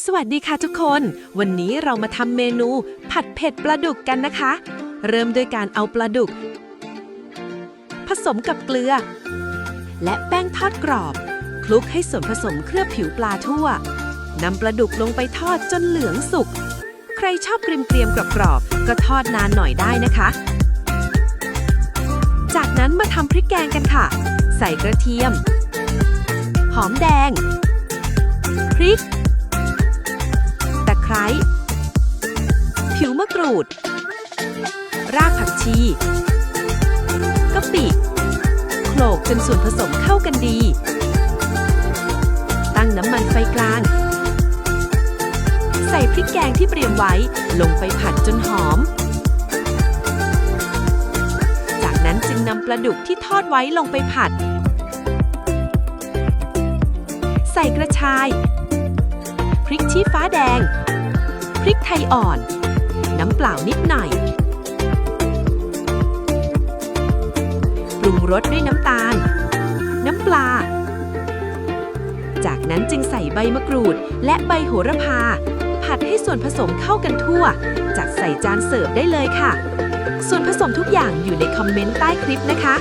สวัสดีค่ะทุกคน วันนี้เรามาทำเมนู ผัดเผ็ดปลาดุกกันนะคะ เริ่มด้วยการเอาปลาดุก ผสมกับเกลือ และแป้งทอดกรอบ คลุกให้ส่วนผสมเคลือบผิวปลาทั่วนำปลาดุกลงไปทอดจนเหลืองสุก ใครชอบเกรียมๆกรอบๆก็ทอดนานหน่อยได้นะคะ จากนั้นมาทำพริกแกงกันค่ะ ใส่กระเทียม หอมแดง มะกรูด รากผักชีกะปิโขลกจนส่วนผสมเข้ากันดี ตั้งน้ำมันไฟกลาง ใส่พริกแกงที่เตรียมไว้ลงไปผัดจนหอม จากนั้นจึงนำปลาดุกที่ทอดไว้ลงไปผัด ใส่กระชาย พริกชี้ฟ้าแดง พริกไทยอ่อน น้ำเปล่านิดหน่อย ปรุงรสด้วยน้ำตาล น้ำปลา จากนั้นจึงใส่ใบมะกรูดและใบโหระพา ผัดให้ส่วนผสมเข้ากันทั่ว จัดใส่จานเสิร์ฟได้เลยค่ะ ส่วนผสมทุกอย่างอยู่ในคอมเมนต์ใต้คลิปนะคะ